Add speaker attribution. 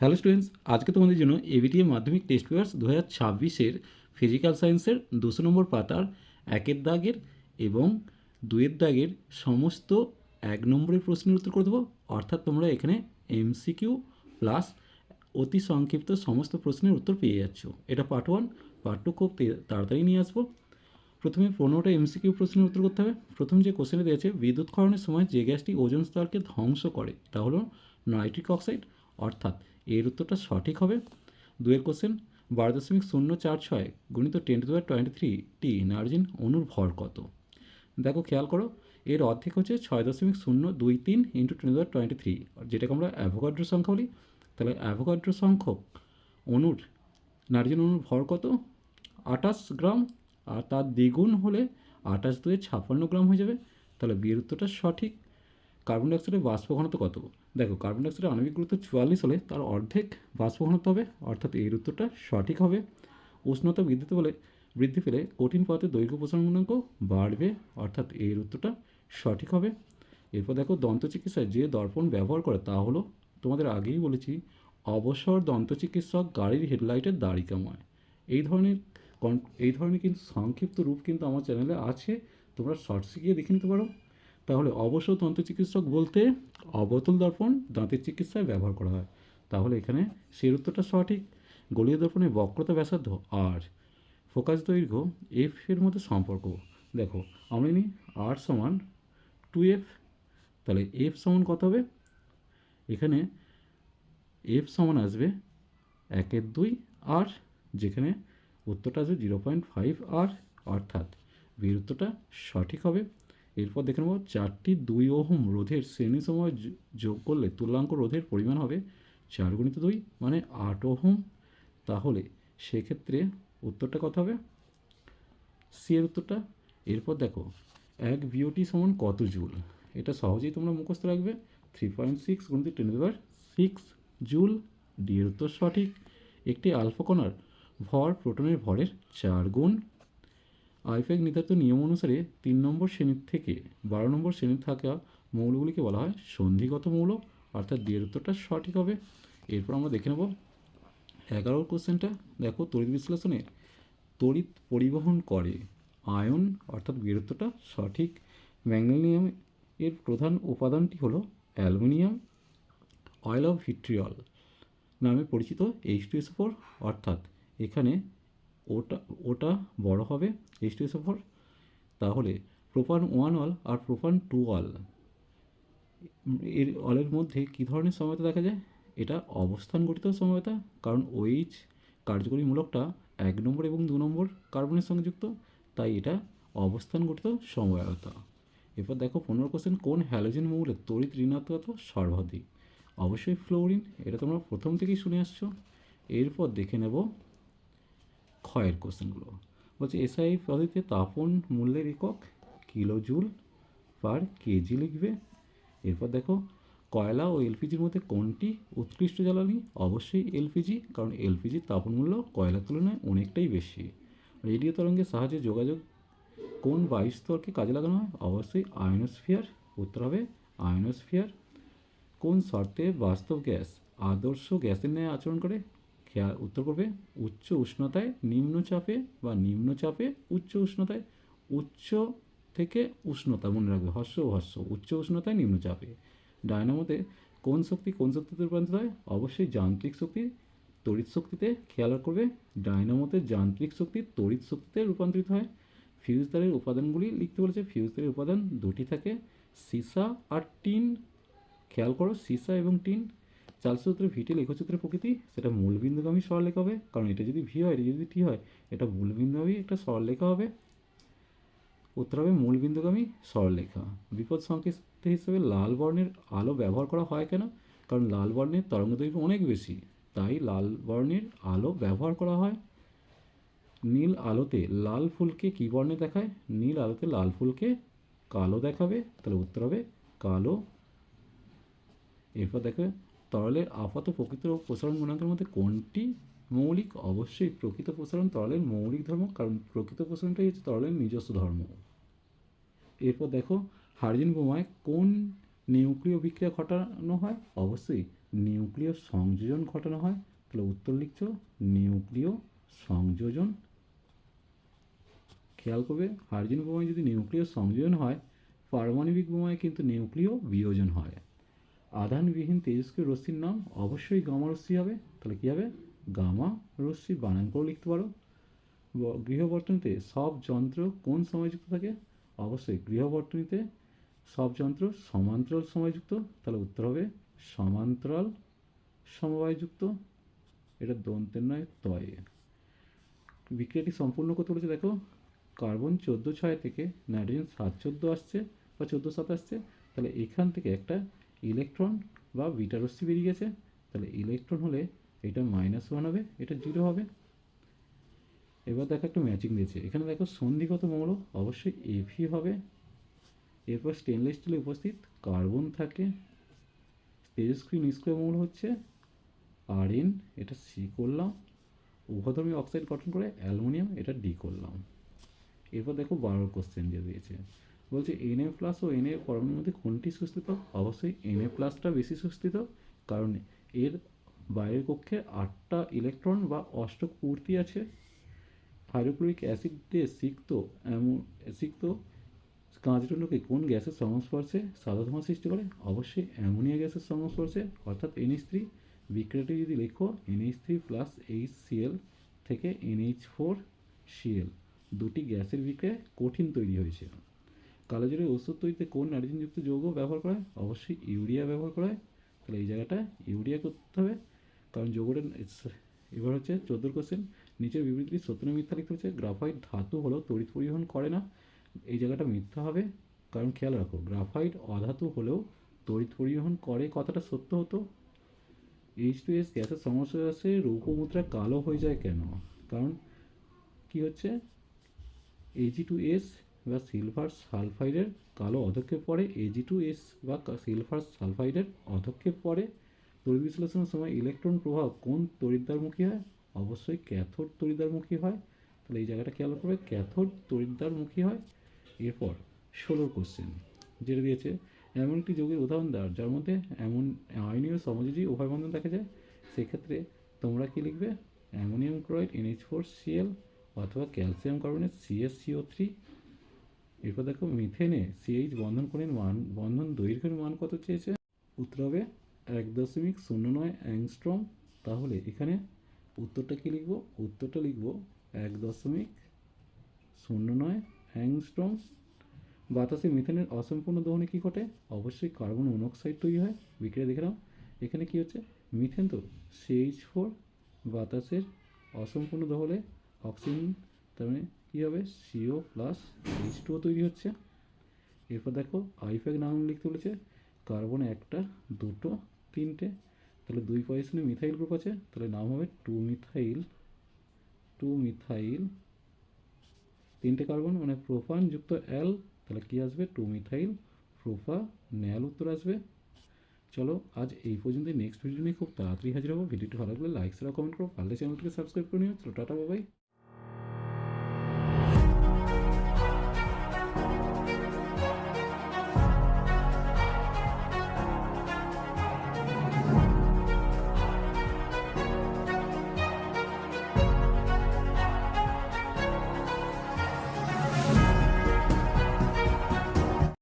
Speaker 1: Hello students, আজকে তোমাদের জন্য এবিটিএ মাধ্যমিক টেস্ট পেপার্স দু হাজার ছাব্বিশের ফিজিক্যাল সায়েন্সের দুশো নম্বর পাতার একের দাগের এবং দুয়ের দাগের সমস্ত এক নম্বরের প্রশ্নের উত্তর করে দেবো। অর্থাৎ তোমরা এখানে এমসিকিউ প্লাস অতি সংক্ষিপ্ত সমস্ত প্রশ্নের উত্তর পেয়ে যাচ্ছ। এটা পার্ট ওয়ান পার্ট টু খুব তাড়াতাড়ি নিয়ে আসব। প্রথমে পনেরোটা এমসিকিউ প্রশ্নের উত্তর করতে হবে। প্রথম যে কোশ্চেনে দিয়েছে বিদ্যুৎ ক্ষরণের সময় যে গ্যাসটি ওজন স্তরকে ধ্বংস করে, তা হলো নাইট্রিক অক্সাইড। অর্থাৎ এর উত্তরটা সঠিক হবে। দুয়ের কোশ্চেন বারো দশমিক শূন্য চার ছয় গুণিত টেন টু টোয়েন্টি থ্রি টি নার্জিন অণুর ভর কত? দেখো, খেয়াল করো, এর অর্ধেক হচ্ছে ছয় দশমিক শূন্য দুই তিন into ten to twenty three যেটাকে আমরা অ্যাভোগাড্রো সংখ্যা বলি। তাহলে অ্যাভোগাড্রো সংখ্যক অণুর নার্জিন অণুর ভর কত? আটাশ গ্রাম, আর তার দ্বিগুণ হলে আটাশ দুয়ে ছাপ্পান্ন গ্রাম হয়ে যাবে। তাহলে বিয়ের উত্তরটা সঠিক। কার্বন ডাইঅক্সাইডের বাষ্প ঘনত্ব কত? দেখো কার্বন ডাইঅক্সাইডের আণবিক গুরুত্ব চুয়াল্লিশ হলে তার অর্ধেক বাষ্প ঘনত্ব হবে, অর্থাৎ এর উত্তরটা সঠিক হবে। উষ্ণতা বৃদ্ধিতে বলে বৃদ্ধি পেলে কঠিন পদার্থের দৈর্ঘ্য প্রসারণ গুণাঙ্ক বাড়বে, অর্থাৎ এর উত্তরটা সঠিক হবে। এরপর দেখো, দন্ত চিকিৎসায় যে দর্পণ ব্যবহার করে তা হলো, তোমাদের আগেই বলেছি, অবসর দন্ত চিকিৎসক গাড়ির হেডলাইটের দাড়ি কামায় এই ধরনের এই ধরনের কিন্তু সংক্ষিপ্ত রূপ কিন্তু আমার চ্যানেলে আছে, তোমরা শর্টসে গিয়ে দেখে নিতে পারো। তাহলে অবসর দন্ত চিকিৎসক বলতে অবতল দর্পণ দাঁতের চিকিৎসায় ব্যবহার করা হয়। তাহলে এখানে সেই উত্তরটা সঠিক। গলীয় দর্পণের বক্রতা ব্যাসার্ধ আর ফোকাস দৈর্ঘ্য এফ এর মধ্যে সম্পর্ক। দেখো, আমরা নিই আর সমান টু এফ তাহলে এফ সমান কত হবে? এখানে এফ সমান আসবে একের দুই আর যেখানে উত্তরটা আসবে জিরো পয়েন্ট ফাইভ আর অর্থাৎ বিয়ের উত্তরটা সঠিক হবে। এরপর দেখে নেব, চারটি দুই ওহম রোধের শ্রেণি সময় যোগ করলে তুল্যাঙ্ক রোধের পরিমাণ হবে চার গুণিত দুই মানে আট ওহম। তাহলে সেক্ষেত্রে উত্তরটা কত হবে? সি এর উত্তরটা। এরপর দেখো, এক বিওটি সমান কত জুল? এটা সহজেই তোমরা মুখস্থ রাখবে। থ্রি পয়েন্ট সিক্স গুণিত টেন দেবার সিক্স জুল। ডি এর উত্তর সঠিক। একটি আলফা কণার ভর প্রোটনের ভরের চার গুণ। আইফেক নির্ধারিত নিয়ম অনুসারে তিন নম্বর শ্রেণির থেকে বারো নম্বর শ্রেণির থাকা মৌলগুলিকে বলা হয় সন্ধিগত মৌল, অর্থাৎ ডি উত্তরটা সঠিক হবে। এরপর আমরা দেখে নেব। এগারো কোশ্চেনটা, দেখো তড়িৎ বিশ্লেষণে তড়িৎ পরিবহন করে আয়ন, অর্থাৎ বীরত্বটা সঠিক। ম্যাগনেলিয়াম এর প্রধান উপাদানটি হলো অ্যালুমিনিয়াম, অয়েল অফ ভিট্রিয়ল নামে পরিচিত এইচ টু এস ফোর অর্থাৎ এখানে ওটা ওটা বড় হবে এইচ টু এস ফোর তাহলে প্রোপান ওয়ান অল আর প্রোপান টু অল এর অলের মধ্যে কী ধরনের সময়তা দেখা যায়? এটা অবস্থান গঠিত সময়তা কারণ ওইচ কার্যকরী মূলকটা এক নম্বর এবং দু নম্বর কার্বনের সঙ্গে যুক্ত, তাই এটা অবস্থান গঠিত সময়তা এরপর দেখো পনেরো কোশ্চেন কোন হ্যালোজেন মৌলের তড়িৎ ঋণাত্মকতা সর্বাধিক? অবশ্যই ফ্লোরিন এটা তোমরা প্রথম থেকেই শুনে আসছো। এরপর দেখে নেব ক্ষয়ের কোশ্চেনগুলো। বলছে এসআই পদ্ধতিতে তাপন মূল্যের একক কিলো জুল পার কেজি লিখবে। এরপর দেখো, কয়লা ও এলপিজির মধ্যে কোনটি উৎকৃষ্ট জ্বালানি? অবশ্যই এলপিজি কারণ এলপিজির তাপন মূল্য কয়লার তুলনায় অনেকটাই বেশি। রেডিও তরঙ্গের সাহায্যে যোগাযোগ কোন বায়ুস্তরকে কাজে লাগানো হয়? অবশ্যই আয়নোস্ফিয়ার, উত্তর হবে আয়নোস্ফিয়ার। কোন শর্তে বাস্তব গ্যাস আদর্শ গ্যাসের ন্যায় আচরণ করে? খেয়াল উত্তর করবে? উচ্চ উষ্ণতায় নিম্নচাপে বা নিম্নচাপে উচ্চ উষ্ণতায়? উচ্চ থেকে উষ্ণতা মনে রাখবে। হর্ষ ও হর্ষ। উচ্চ উষ্ণতায় নিম্নচাপে। ডায়নামোতে কোন শক্তি কোন শক্তিতে রূপান্তরিত হয়? অবশ্যই যান্ত্রিক শক্তি, তড়িৎ শক্তিতে খেয়াল করবে। ডায়নামোতে যান্ত্রিক শক্তি, তড়িৎ শক্তিতে রূপান্তরিত হয়। ফিউজ তারের উপাদানগুলি লিখতে বলেছে। ফিউজ তারের উপাদান দুটি থাকে। সীসা আর টিন। খেয়াল করো, সীসা এবং টিন চালসূত্রে ভিটে লেখচিত্রের প্রকৃতি, সেটা মূলবিন্দুগামী সরলরেখা হবে, কারণ এটা যদি ভি হয়, এটা যদি টি হয়, এটা মূলবিন্দুগামী একটা সরলরেখা হবে। উত্তর হবে মূলবিন্দুগামী সরলরেখা বিপদ সংকেত হিসেবে লাল বর্ণের আলো ব্যবহার করা হয় কেন? কারণ লাল বর্ণের তরঙ্গদৈর্ঘ্য অনেক বেশি, তাই লাল বর্ণের আলো ব্যবহার করা হয়। নীল আলোতে লাল ফুলকে কী বর্ণে দেখায়? নীল আলোতে লাল ফুলকে কালো দেখাবে, তাহলে উত্তর হবে কালো। এরপর দেখবে তরলের আপাত প্রকৃত প্রসারণ গুণাঙ্কের মধ্যে কোনটি? মৌলিক, অবশ্যই প্রকৃত প্রসারণ তরলের মৌলিক ধর্ম, কারণ প্রকৃত প্রসারণটাই হচ্ছে তরলের নিজস্ব ধর্ম। এরপর দেখো হাইড্রোজেন বোমায় কোন নিউক্লিয় বিক্রিয়া ঘটানো হয়? অবশ্যই নিউক্লিয় সংযোজন ঘটানো হয়। তাহলে উত্তর লিখছ, নিউক্লিয় সংযোজন। খেয়াল করবে হাইড্রোজেন বোমায় যদি নিউক্লিয় সংযোজন হয়, পারমাণবিক বোমায় কিন্তু নিউক্লিয় বিয়োজন হয়। আধানবিহীন তেজস্ক্রিয় রশ্মির নাম অবশ্যই গামা রশ্মি হবে। তাহলে কী হবে? গামা রশ্মি বানান করে লিখতে পারো। গৃহবর্তনীতে সব যন্ত্র কোন সময়যুক্ত থাকে? অবশ্যই গৃহবর্তনীতে সব যন্ত্র সমান্তরাল সময়যুক্ত তাহলে উত্তর হবে সমান্তরাল সমবায়যুক্ত এটা দন্তের নয়, তয়ে। বিক্রিয়াটি সম্পূর্ণ করতে বলেছে, দেখো, কার্বন চোদ্দ ছয় থেকে নাইট্রোজেন সাত চোদ্দ আসছে বা চোদ্দ সাত আসছে। তাহলে এখান থেকে একটা ইলেকট্রন বা বিটা রশ্মি বেরিয়ে গেছে, তাহলে ইলেকট্রন হলে এটা মাইনাস ওয়ান হবে, এটা জিরো হবে। এবার দেখো একটা ম্যাচিং দিয়েছে। এখানে দেখো সন্ধিগত মৌল অবশ্যই এফি হবে। এরপর স্টেনলেস স্টিলে উপস্থিত কার্বন থাকে। তেজস্ক্রিয় নিষ্ক্রিয় মৌল হচ্ছে আর এন এটা সি করলাম। উভধর্মী অক্সাইড গঠন করে অ্যালুমিনিয়াম, এটা ডি করলাম। এরপর দেখো বারো কোশ্চেন যে দিয়েছে। বলছে এন এ প্লাস ও এন এ পরমাণুর মধ্যে কোনটি সুস্থিত? অবশ্যই এন এ প্লাসটা বেশি সুস্থিত, কারণ এর বাইরের কক্ষে আটটা ইলেকট্রন বা অষ্টক পূর্তি আছে। হাইড্রোক্লোরিক অ্যাসিড দিয়ে সিক্ত, এমন, সিক্ত কাঁচডুলোকে কোন গ্যাসের সংস্পর্শে সাদা ধোঁয়া সৃষ্টি করে? অবশ্যই অ্যামোনিয়া গ্যাসের সংস্পর্শে, অর্থাৎ এন এনএইচ থ্রি বিক্রিয়াটি যদি লেখো N H three plus H C L থেকে N H four C L দুটি গ্যাসের বিক্রিয়ায় কঠিন তৈরি হয়েছে। কালোজিরের ওষুধ তৈরিতে কোন নাইট্রোজেনযুক্ত যৌগ ব্যবহার করা হয়? অবশ্যই ইউরিয়া ব্যবহার করা হয়। তাহলে এই জায়গাটা ইউরিয়া করতে হবে। কারণ যৌগটা এবার হচ্ছে চোদ্দোর কোশ্চেন নিচের বিবৃতি সত্য মিথ্যা লিখতে হচ্ছে, গ্রাফাইট ধাতু হলেও তড়িৎ পরিবহন করে না। এই জায়গাটা মিথ্যা হবে। কারণ খেয়াল রাখো, গ্রাফাইট অধাতু হলেও তড়িৎ পরিবহন করে কথাটা সত্য হতো। এইচ টু এস গ্যাসের সমস্যা আছে রূপমুদ্রা কালো হয়ে যায় কেন? কারণ কি হচ্ছে? এইচ টু এস বা সিলভার সালফাইডের কালো অধক্ষেপ পড়ে এজি টু এস বা সিলভার সালফাইডের অধক্ষেপ পড়ে। তড়িৎ বিশ্লেষণের সময় ইলেকট্রন প্রভাব কোন তড়িৎদ্বারমুখী হয়? অবশ্যই ক্যাথোড তড়িৎদ্বারমুখী হয়। তাহলে এই জায়গাটা খেয়াল করবে ক্যাথোড তড়িৎদ্বারমুখী হয়। এরপর ষোলোর কোশ্চেন যেটা দিয়েছে, এমন একটি যৌগের উদাহরণ দেওয়ার যার মধ্যে এমন আয়নীয় সমযোজী উভয় বন্ধন দেখা যায়। সেক্ষেত্রে তোমরা কি লিখবে? Ammonium chloride N H four C L অথবা calcium carbonate C S C O three এরপর দেখো মিথেনে সিএইচ বন্ধন কোণের মান, বন্ধন দৈর্ঘ্যের মান কত চেয়েছে? উত্তর হবে এক দশমিক শূন্য নয় অ্যাংস্ট্রম। তাহলে এখানে উত্তরটা কী লিখব? উত্তরটা লিখব এক দশমিক শূন্য নয় অ্যাংস্ট্রম। বাতাসে মিথেনের অসম্পূর্ণ দহনে কী ঘটে? অবশ্যই কার্বন মনোক্সাইড তৈরি হয়। বিক্রিয়া দেখে নাও। এখানে কী হচ্ছে? মিথেন তো সিএইচ ফোর বাতাসের অসম্পূর্ণ দহলে অক্সিজেন, তার মানে কী হবে? সিও প্লাস এইচ টুও তৈরি হচ্ছে। এরপর দেখো আইফ্যাক নাম লিখতে বলেছে কার্বন একটা, দুটো, তিনটে। তাহলে দুই পজিশনে মিথাইল গ্রুপ আছে, তাহলে নাম হবে টু মিথাইল টু মিথাইল তিনটে কার্বন মানে প্রোপান যুক্ত অ্যাল তাহলে কী আসবে? টু মিথাইল প্রোপা ন্যাল উত্তর আসবে। চলো, আজ এই পর্যন্তই। নেক্সট ভিডিও নিয়ে খুব তাড়াতাড়ি হাজির হব। ভিডিওটি ভালো লাগলে লাইক সেরা কমেন্ট করো। পারলে চ্যানেলটিকে সাবস্ক্রাইব করে নিও। চলো, টাটা বাবাই